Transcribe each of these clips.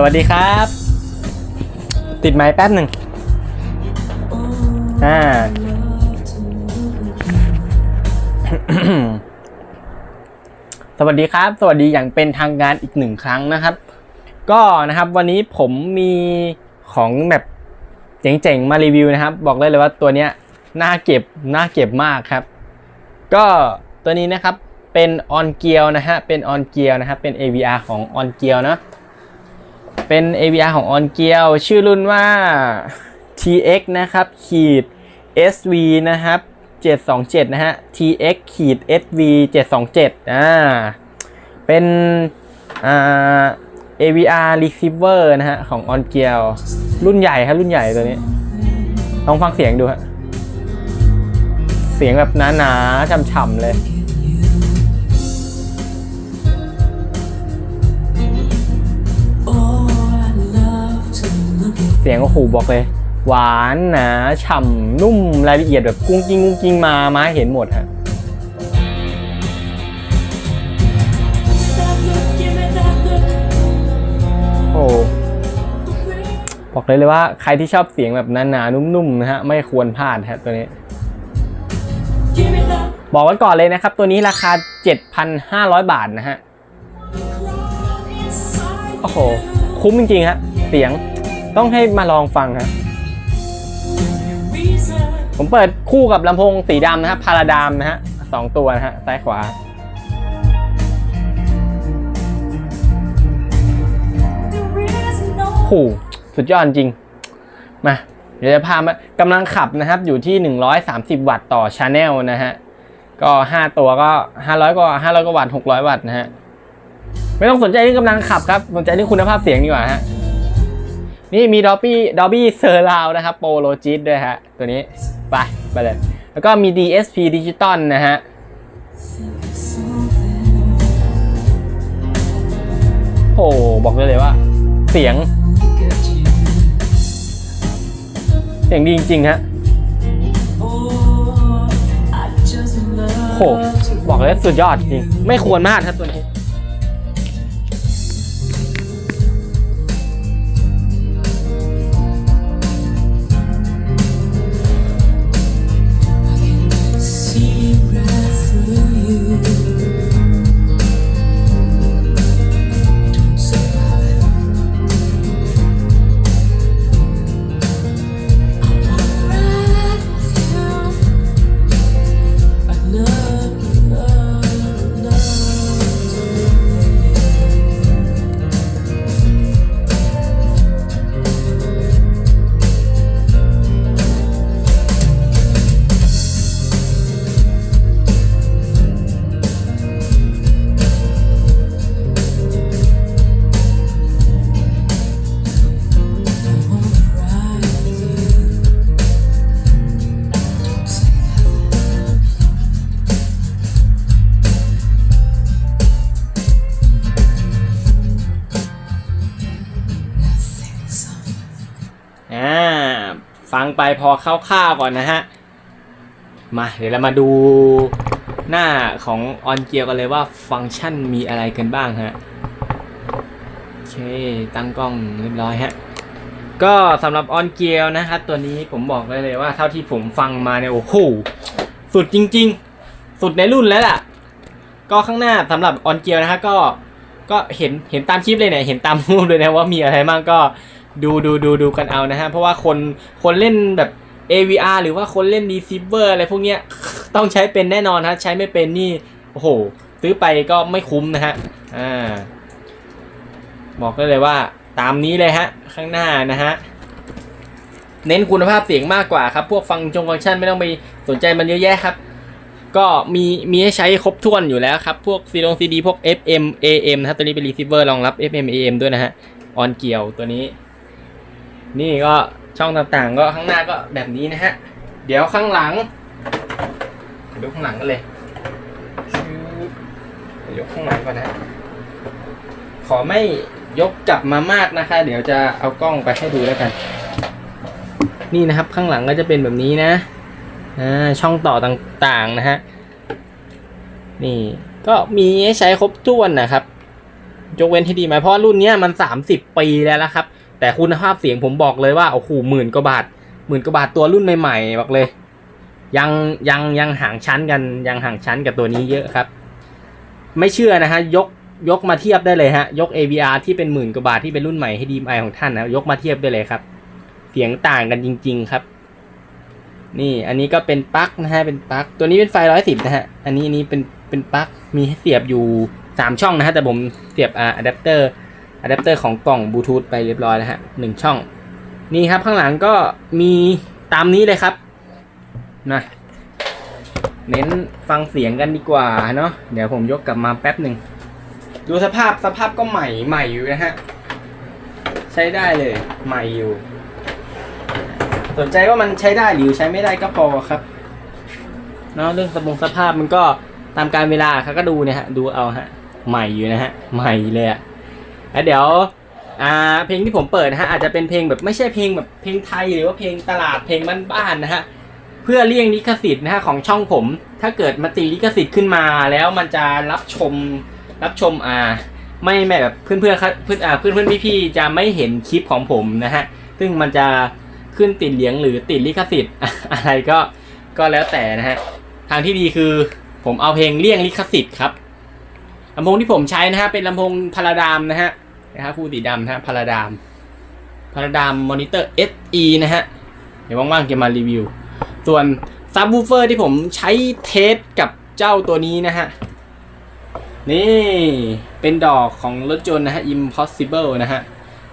สวัสดีครับ ติดไม้แป๊บหนึ่งอ่าสวัสดีครับ สวัสดีอย่างเป็นทางการอีกหนึ่งครั้งนะครับ ก็นะครับวันนี้ผมมีของแบบเจ๋งๆมารีวิวนะครับ บอกได้เลยว่าตัวเนี้ยน่าเก็บน่าเก็บมากครับ ก็ตัวนี้นะครับเป็นออนเกียวนะฮะเป็นออนเกียวนะครับเป็น AVR ของออนเกียวนะ เป็น AVR ของ On g e a r ชื่อรุ่นว่า TX นะครับ ขีด SV นะครับ 727 นะฮะ TX ขีด SV 727 อ่า เป็น อ่า AVR receiver นะฮะ ของ On g e a r รุ่นใหญ่ครับรุ่นใหญ่ตัวนี้ ลองฟังเสียงดูฮะ เสียงแบบหนาๆฉ่ำๆเลย สียงโอ้โหบอกเลย หวานหนาฉ่ำนุ่มรายละเอียดแบบกุ้งกิ้งกุ้งกิ้งมามาเห็นหมดฮะโอ้บอกเลยเลยว่าใครที่ชอบเสียงแบบหนาๆนุ่มๆนะฮะไม่ควรพลาดฮะตัวนี้บอกไว้ก่อนเลยนะครับ ตัวนี้ราคา 7,500 บาทนะฮะ โอ้โห คุ้มจริงๆฮะ เสียง ต้องให้มาลองฟังฮะผมเปิดคู่กับลำโพงสีดำนะครับพาราดามนะฮะสองตัวนะฮะซ้ายขวา โอ้โหสุดยอดจริง มา เดี๋ยวจะพามากำลังขับนะครับ อยู่ที่ 130 วัตต์ต่อชาแนลนะฮะ ก็ 5 ตัวก็ 500กว่า500กว่าวัตต์600 วัตต์นะฮะ ไม่ต้องสนใจเรื่องกำลังขับครับ สนใจเรื่องคุณภาพเสียงดีกว่าฮะ นี่มีดอ b บี้ดอ b บี้เซอร์ราวนะครับโปโลจิตด้วยฮะ ตัวนี้ ไป ไปเลย แล้วก็มี DSP ดิจิตอลนะฮะ โอ้บอกได้เลยว่า เสียง เสียงดีจริง ๆ ฮะโหบอกเลยสุดยอดจริง ไม่ควรมากครับตัวนี้ พอคร่าวๆก่อนนะฮะ มาเดี๋ยวเรามาดูหน้าของออนเกียร์กันเลยว่าฟังก์ชันมีอะไรกันบ้างฮะ โอเค ตั้งกล้องเรียบร้อยฮะ ก็สำหรับออนเกียร์นะครับตัวนี้ผมบอกได้เลยว่าเท่าที่ผมฟังมาเนี่ยโอ้โหสุดจริง ๆ สุดในรุ่นแล้วล่ะ ก็ข้างหน้าสำหรับออนเกียร์นะฮะก็ก็เห็นเห็นตามคลิปเลยเนี่ยเห็นตามรูปเลยนะว่ามีอะไรบ้างก็ ดูดูดูดูกันเอานะฮะ เพราะว่าคนคนเล่นแบบ AVR หรือว่าคนเล่น receiver อะไรพวกเนี้ยต้องใช้เป็นแน่นอนฮะ ใช้ไม่เป็นนี่ โอ้โห ซื้อไปก็ไม่คุ้มนะฮะ อ่า บอกได้เลยว่าตามนี้เลยฮะ ข้างหน้านะฮะ เน้นคุณภาพเสียงมากกว่าครับ พวกฟังจงฟังก์ชันไม่ต้องไปสนใจมันเยอะแยะครับ ก็มีมีให้ใช้ครบถ้วนอยู่แล้วครับ พวกซีดงซีดีพวก FM AM นะครับตัวนี้เป็น receiver รองรับ FM AM ด้วยนะฮะ ออนเกียวตัวนี้ นี่ก็ช่องต่างๆ ก็ข้างหน้าก็แบบนี้นะฮะ เดี๋ยวข้างหลังดี๋ยวดูข้างหลังกันเลยยกข้างหลังก่อนนะ ขอไม่ยกกลับมามากนะคะ เดี๋ยวจะเอากล้องไปให้ดูแล้วกัน นี่นะครับข้างหลังก็จะเป็นแบบนี้นะอ่าช่องต่อต่างๆนะฮะ นี่ก็มีให้ใช้ครบถ้วนนะครับ ยกเว้นที่ดีไหมเพราะรุ่นนี้มัน 30 ปีแล้วนะครับ แต่คุณภาพเสียงผมบอกเลยว่าโอ้โหหมื่นกว่าบาทหมื่นกว่าบาทตัวรุ่นใหม่ๆบอกเลย ยังยังยังห่างชั้นกันยังห่างชั้นกับตัวนี้เยอะครับ ไม่เชื่อนะฮะยกยกมาเทียบได้เลยฮะยก AVR ที่เป็นหมื่นกว่าบาทที่เป็นรุ่นใหม่ให้ดีไอของท่านนะยกมาเทียบได้เลยครับ เสียงต่างกันจริง ๆครับ นี่อันนี้ก็เป็นปลั๊กนะฮะเป็นปลั๊กตัวนี้เป็นไฟร้อยสิบนะฮะอันนี้อันนี้เป็นเป็นปลั๊กมีให้เสียบอยู่สามช่องนะฮะแต่ผมเสียบอะแดปเตอร์ อะแดปเตอร์ของกล่องบลูทูธไปเรียบร้อยแล้วฮะหนึ่งช่อง นี่ครับข้างหลังก็มีตามนี้เลยครับนะเน้นฟังเสียงกันดีกว่าเนาะเดี๋ยวผมยกกลับมาแป๊บหนึ่ง ดูสภาพสภาพก็ใหม่ใหม่อยู่นะฮะ ใช้ได้เลยใหม่อยู่ สนใจว่ามันใช้ได้หรือใช้ไม่ได้ก็พอครับเนาะเรื่องสมงสภาพมันก็ตามการเวลาครับก็ดูเนี่ยฮะ ดูเอาฮะ ใหม่อยู่นะฮะ ใหม่เลยอะ แล้วเดี๋ยวอ่าเพลงที่ผมเปิดนะฮะอาจจะเป็นเพลงแบบไม่ใช่เพลงแบบเพลงไทยหรือว่าเพลงตลาดเพลงบ้านๆนะฮะเพื่อเลี่ยงลิขสิทธิ์นะฮะของช่องผม ถ้าเกิดมาติลิขสิทธิ์ขึ้นมาแล้วมันจะรับชมรับชมอ่าไม่ไม่แบบเพื่อนเพื่อนเพื่อนอ่าเพื่อนเพื่อนพี่ๆจะไม่เห็นคลิปของผมนะฮะซึ่งมันจะขึ้นติดเหลียงหรือติดลิขสิทธิ์อะไรก็ก็แล้วแต่นะฮะทางที่ดีคือผมเอาเพลงเลี่ยงลิขสิทธิ์ครับ ลำโพงที่ผมใช้นะฮะเป็นลำโพงพาราดามนะฮะนะครับคู่สีดำนะฮะพาราดามพาราดามมอนิเตอร์ SE นะฮะเดี๋ยวว่างๆจะมารีวิว ส่วนซับวูเฟอร์ที่ผมใช้เทสกับเจ้าตัวนี้นะฮะ นี่เป็นดอกของรถยนต์นะฮะ Impossible นะฮะ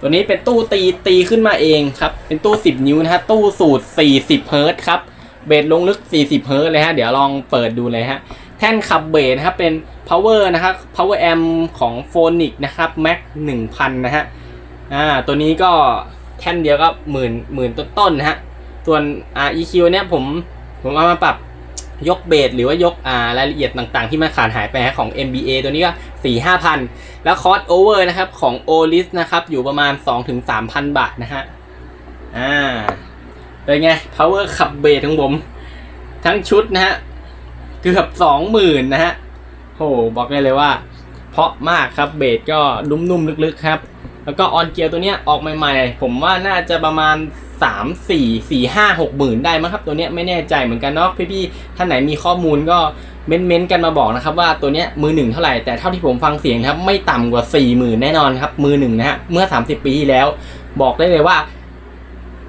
ตัวนี้เป็นตู้ตีตีขึ้นมาเองครับ เป็นตู้ 10 นิ้วนะฮะ ตู้สูตร 40 เฮิร์ตครับ เบสลงลึก 40 เฮิร์ตเลยฮะ เดี๋ยวลองเปิดดูเลยฮะ แท่นขับเบสนะครับ เป็น power นะครับ power amp ของ Phonic นะครับ Max 1000 นะฮะอ่าตัวนี้ก็แท่นเดียวก็หมื่นหมื่นต้นๆนะฮะส่วนอ่า EQ เนี่ยผมผมเอามาปรับยกเบสหรือว่ายกอ่ารายละเอียดต่างๆ ที่มันขาดหายไปฮะของ MBA ตัวนี้ก็4 5 0 0 0แล้วคอสโอเวอร์นะครับของ o l i s นะครับ อยู่ประมาณ 2-3,000 บาทนะฮะอ่าเป็นไง power ขับเบสของผม ทั้งชุดนะฮะ เกือบ20,000นนะฮะโหบอกได้เลยว่า เพาะมากครับเบสก็นุ่มๆลึกๆครับ แล้วก็ออนเกียร์ตัวเนี้ยออกใหม่ๆ ผมว่าน่าจะประมาณ 3 4 4 5 6หมื่นได้มั้งครับ ตัวเนี้ยไม่แน่ใจเหมือนกันเนาะพี่ๆท่านไหนมีข้อมูลก็เม้นๆกันมาบอกนะครับว่าตัวเนี้ยมือหนึ่งเท่าไหร่แต่เท่าที่ผมฟังเสียงครับไม่ต่ำกว่า 4 0,000 แน่นอนครับ มือหนึ่งนะฮะเมื่อ 30 ปีที่แล้ว บอกได้เลยว่า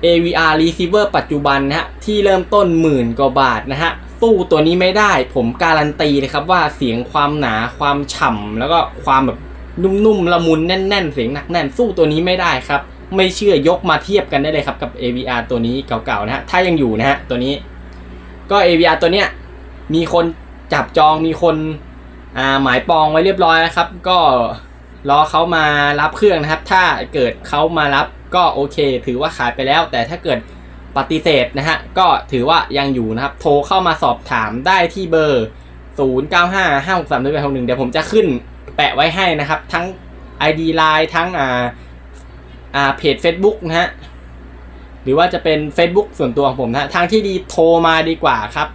AVR receiver ปัจจุบันนะฮะที่เริ่มต้นหมื่นกว่าบาทนะฮะ สู้ตัวนี้ไม่ได้ ผมการันตีเลยครับว่าเสียงความหนาความฉ่ำแล้วก็ความแบบนุ่มๆละมุนแน่น ๆ เสียงหนักแน่นสู้ตัวนี้ไม่ได้ครับ ไม่เชื่อยกมาเทียบกันได้เลยครับกับ AVR ตัวนี้เก่าๆนะฮะถ้ายังอยู่นะฮะตัวนี้ ก็ AVR ตัวเนี้ยมีคนจับจองมีคนอ่าหมายปองไว้เรียบร้อยแล้วครับ ก็รอเขามารับเครื่องนะครับ ถ้าเกิดเขามารับก็โอเค ถือว่าขายไปแล้ว แต่ถ้าเกิด ปฏิเสธนะฮะ ก็ถือว่ายังอยู่นะครับ โทรเข้ามาสอบถามได้ที่เบอร์ 0 9 5 5 6 3 1 6 1 เดี๋ยวผมจะขึ้นแปะไว้ให้นะครับ ทั้ง ID Line ทั้งอ่าอ่าเพจ Facebook นะฮะ หรือว่าจะเป็น Facebook ส่วนตัวของผมนะฮะทางที่ดีโทรมาดีกว่าครับ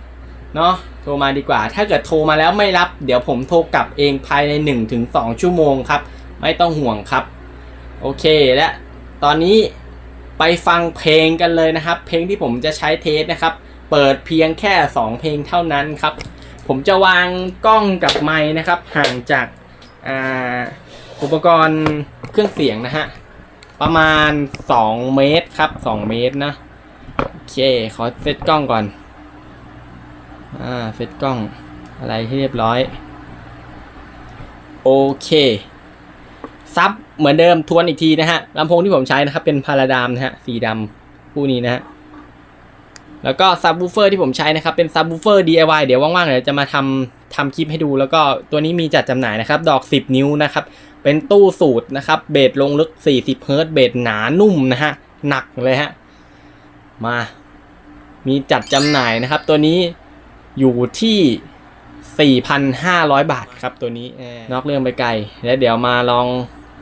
เนาะโทรมาดีกว่า ถ้าเกิดโทรมาแล้วไม่รับ เดี๋ยวผมโทรกลับเองภายใน 1-2 ชั่วโมงครับ ไม่ต้องห่วงครับ โอเคและตอนนี้ ไปฟังเพลงกันเลยนะครับ เพลงที่ผมจะใช้เทสนะครับ เปิดเพียงแค่ 2 เพลงเท่านั้นครับ ผมจะวางกล้องกับไมค์นะครับ ห่างจากอุปกรณ์เครื่องเสียงนะฮะ ประมาณ 2 เมตรครับ 2 เมตรนะโอเค ขอเซตกล้องก่อน อ่า เซตกล้องอะไรให้เรียบร้อย โอเค ซับเหมือนเดิมทวนอีกทีนะฮะลำโพงที่ผมใช้นะครับเป็นพาราดามนะฮะสีดำคู่นี้นะฮะแล้วก็ซับวูเฟอร์ที่ผมใช้นะครับเป็นซับวูเฟอร์ DIY เดี๋ยวว่างๆเดี๋ยวจะมาทำทำคลิปให้ดู แล้วก็ตัวนี้มีจัดจำหน่ายนะครับ ดอก 10 นิ้วนะครับเป็นตู้สูตรนะครับ เบสลงลึก 40 เฮิร์ตซ์เบสหนานุ่มนะฮะหนักเลยฮะมา มีจัดจำหน่ายนะครับ ตัวนี้อยู่ที่ 4,500 บาทครับตัวนี้เออนอกเรื่องไปไกลแล้วเดี๋ยวมาลอง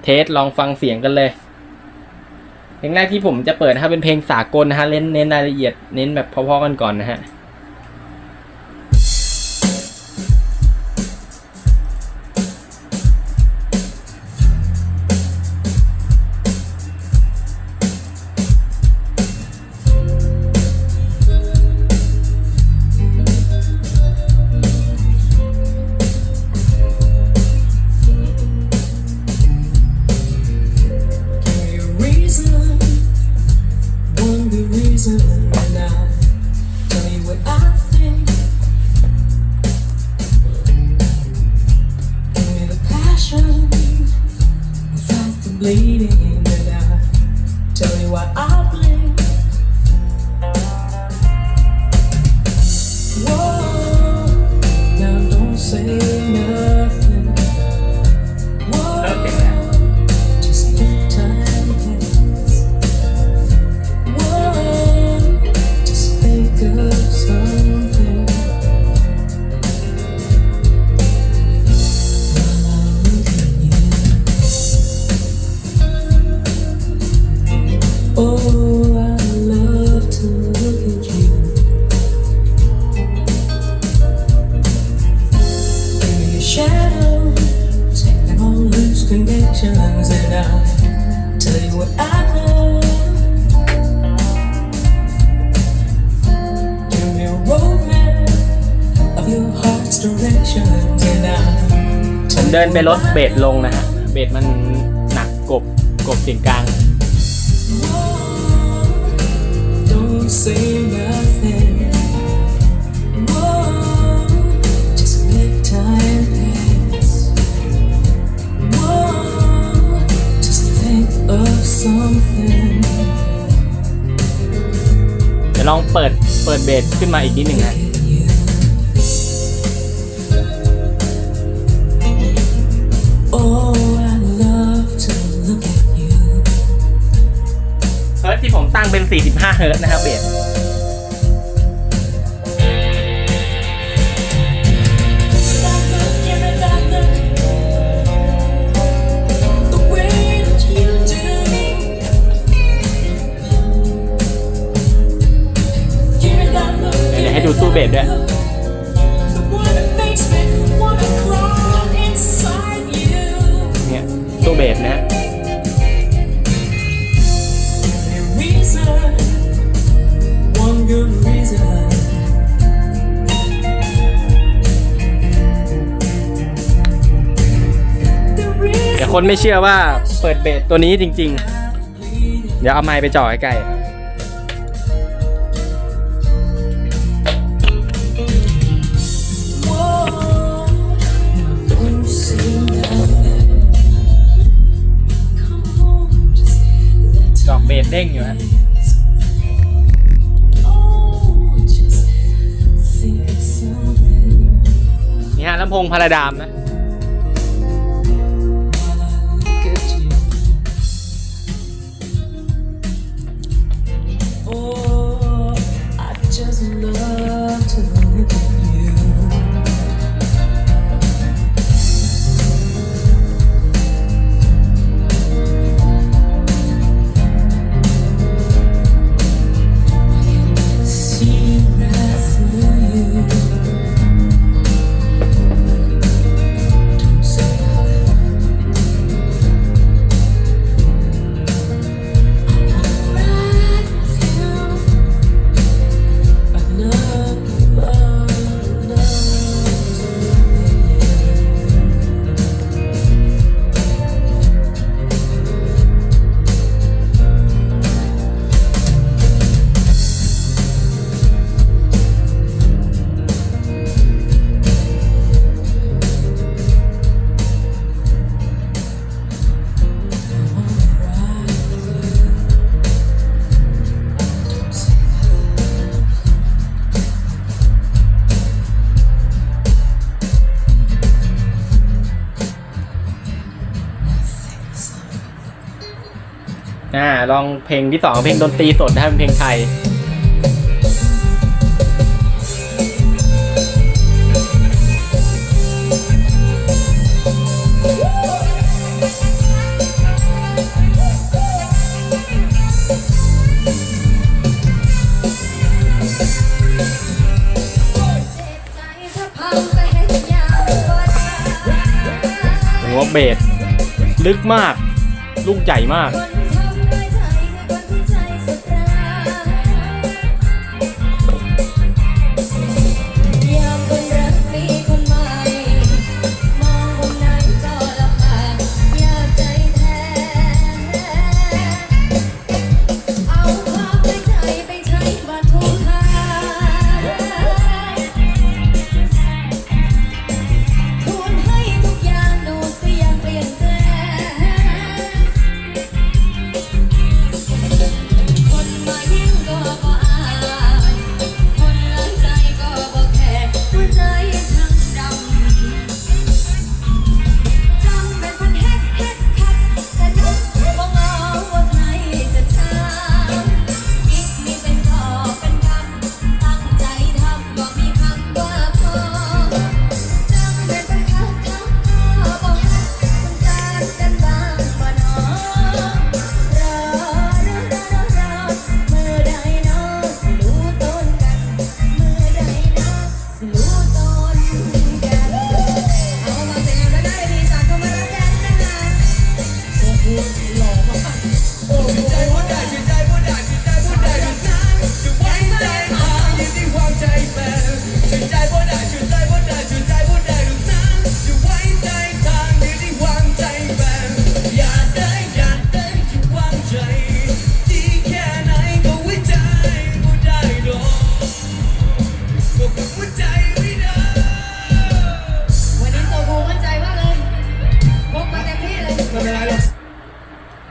เทสลองฟังเสียงกันเลย เพลงแรกที่ผมจะเปิดนะครับเป็นเพลงสากลนะฮะเน้นเน้นรายละเอียดเน้นแบบพอๆกันก่อนนะฮะ bleeding, connections, and I'll tell you what I know. Give me a roadmap of your heart's directions, and I'll ผมเดินไปลดเบสลงนะฮะ เบสมันหนักกบกบเสียงกลาง Don't say ดี๋ยวลองเปิดเปิดเบสขึ้นมาอีกนิดหนึ่งฮะ Look at you. Oh, I love to look at you. เฮิร์ตที่ผมตั้งเป็น 45 เฮิร์ตนะครับเบส เบสด้วยเนี่ยตัวเบสนะฮะแต่คนไม่เชื่อว่าเปิดเบสตัวนี้จริง ๆ เดี๋ยวเอาไม้ไปจ่อใกล้ๆ เบสเด้งอยู่ฮะ Oh, just think of something นี่ฮะลำโพงพาราดามนะ ลองเพลงที่สองเพลงดนตรีสดนะครับเป็นเพลงไทยหัวเบสลึกมาก ลูกใหญ่มาก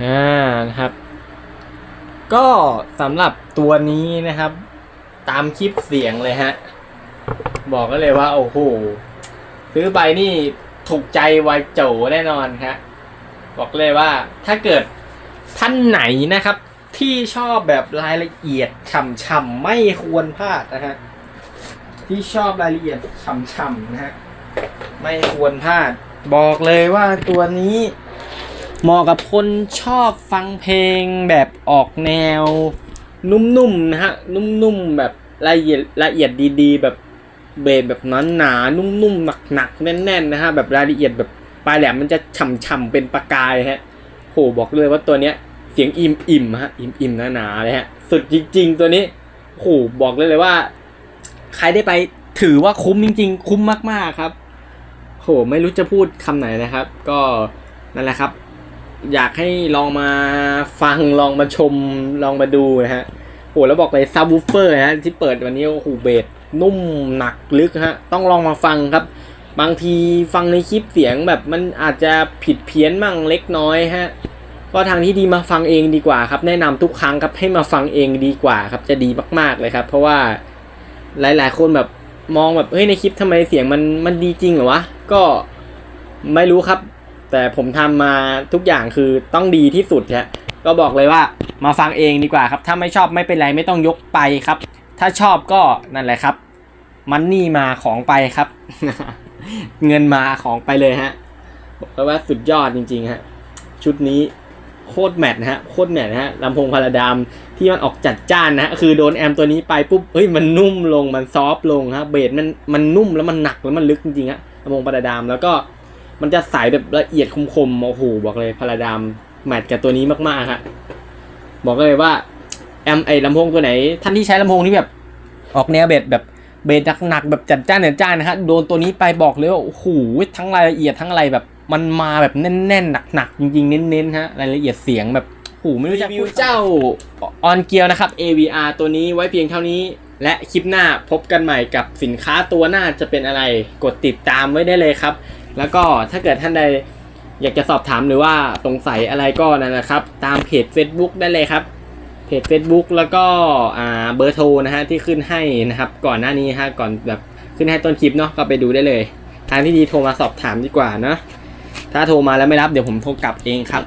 อ่านะครับ ก็สำหรับตัวนี้นะครับ ตามคลิปเสียงเลยฮะ บอกก็เลยว่า โอ้โหซื้อไปนี่ถูกใจไวายโจแน่นอนครับบอกเลยว่าถ้าเกิดท่านไหนนะครับ ที่ชอบแบบรายละเอียดฉ่ำๆไม่ควรพลาดนะฮะที่ชอบรายละเอียดฉ่ำๆนะฮะไม่ควรพลาด บอกเลยว่าตัวนี้ เหมาะกับคนชอบฟังเพลงแบบออกแนว นุ่มๆนะฮะ นุ่มๆแบบละเอียดละเอียดดีๆ แบบเบสแบบนั้นหนานุ่มๆหนักๆแน่นๆนะฮะแบบรายละเอียดแบบปลายแหลมมันจะฉ่ำๆเป็นประกายฮะโหบอกเลยว่าตัวเนี้ยเสียงอิ่มอิ่มๆฮะอิ่มอิ่มๆหนาๆเลยฮะสุดจริง ๆ ตัวนี้โหบอกเลยเลยว่า ใครได้ไปถือว่าคุ้มจริง ๆ คุ้มมากๆครับโหไม่รู้จะพูดคำไหนนะครับ ก็นั่นแหละครับ อยากให้ลองมาฟังลองมาชมลองมาดูนะฮะโอ้แล้วบอกเลยซับวูฟเฟอร์นะฮะที่เปิดวันนี้โอ้โหเบสนุ่มหนักลึกฮะต้องลองมาฟังครับ บางทีฟังในคลิปเสียงแบบมันอาจจะผิดเพี้ยนมั่งเล็กน้อยฮะก็ทางที่ดีมาฟังเองดีกว่าครับ แนะนำทุกครั้งครับให้มาฟังเองดีกว่าครับจะดีมาก ๆเลยครับ เพราะว่าหลายๆ คนแบบมองแบบเฮ้ยในคลิปทำไมเสียงมันมันดีจริงเหรอวะก็ไม่รู้ครับ แต่ผมทำมาทุกอย่างคือต้องดีที่สุดฮะก็บอกเลยว่ามาฟังเองดีกว่าครับ ถ้าไม่ชอบไม่เป็นไรไม่ต้องยกไปครับ ถ้าชอบก็นั่นแหละครับ มันนี่มาของไปครับ เงินมาของไปเลยฮะบอกเลยว่าสุดยอดจริงๆฮะชุดนี้โคตรแมทนะฮะโคตรแมทนะฮะลำโพงพาราดามที่มันออกจัดจ้านนะฮะคือโดนแอมตัวนี้ไปปุ๊บเฮ้ยมันนุ่มลงมันซอฟต์ลงฮะเบสมันมันนุ่มแล้วมันหนักแล้วมันลึกจริงๆฮะลำโพงพาราดามแล้วก็ มันจะใสแบบละเอียดคมๆโอ้โหบอกเลยพาราดามแมทกับตัวนี้มากๆฮะบอกเลยว่าแอมไอลำโพงตัวไหน ท่านที่ใช้ลำโพงที่แบบ ออกแนวเบสแบบเบสหนักๆแบบจัดจ้านจัดจ้านนะฮะโดนตัวนี้ไปบอกเลยว่าโอ้โหทั้งรายละเอียดทั้งอะไรแบบ มันมาแบบแน่นๆหนักๆจริงๆเน้นๆฮะรายละเอียดเสียงแบบโอ้โหไม่รู้จะพูดเจ้าออนเกียวนะครับ AVR ตัวนี้ไว้เพียงเท่านี้และคลิปหน้าพบกันใหม่กับสินค้าตัวหน้าจะเป็นอะไร กดติดตามไว้ได้เลยครับ แล้วก็ถ้าเกิดท่านใดอยากจะสอบถามหรือว่าสงสัยอะไรก็นั่นนะครับ ตามเพจ Facebook ได้เลยครับ เพจ Facebook แล้วก็อ่าเบอร์โทรนะฮะที่ขึ้นให้นะครับ ก่อนหน้านี้ฮะก่อนแบบขึ้นให้ต้นคลิปเนาะก็ไปดูได้เลย ทางที่ดีโทรมาสอบถามดีกว่านะถ้าโทรมาแล้วไม่รับเดี๋ยวผมโทรกลับเองครับ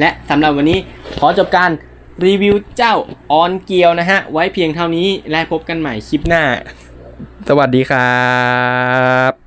และสำหรับวันนี้ขอจบการรีวิวเจ้าออนเกียวนะฮะ ไว้เพียงเท่านี้และพบกันใหม่คลิปหน้า สวัสดีครับ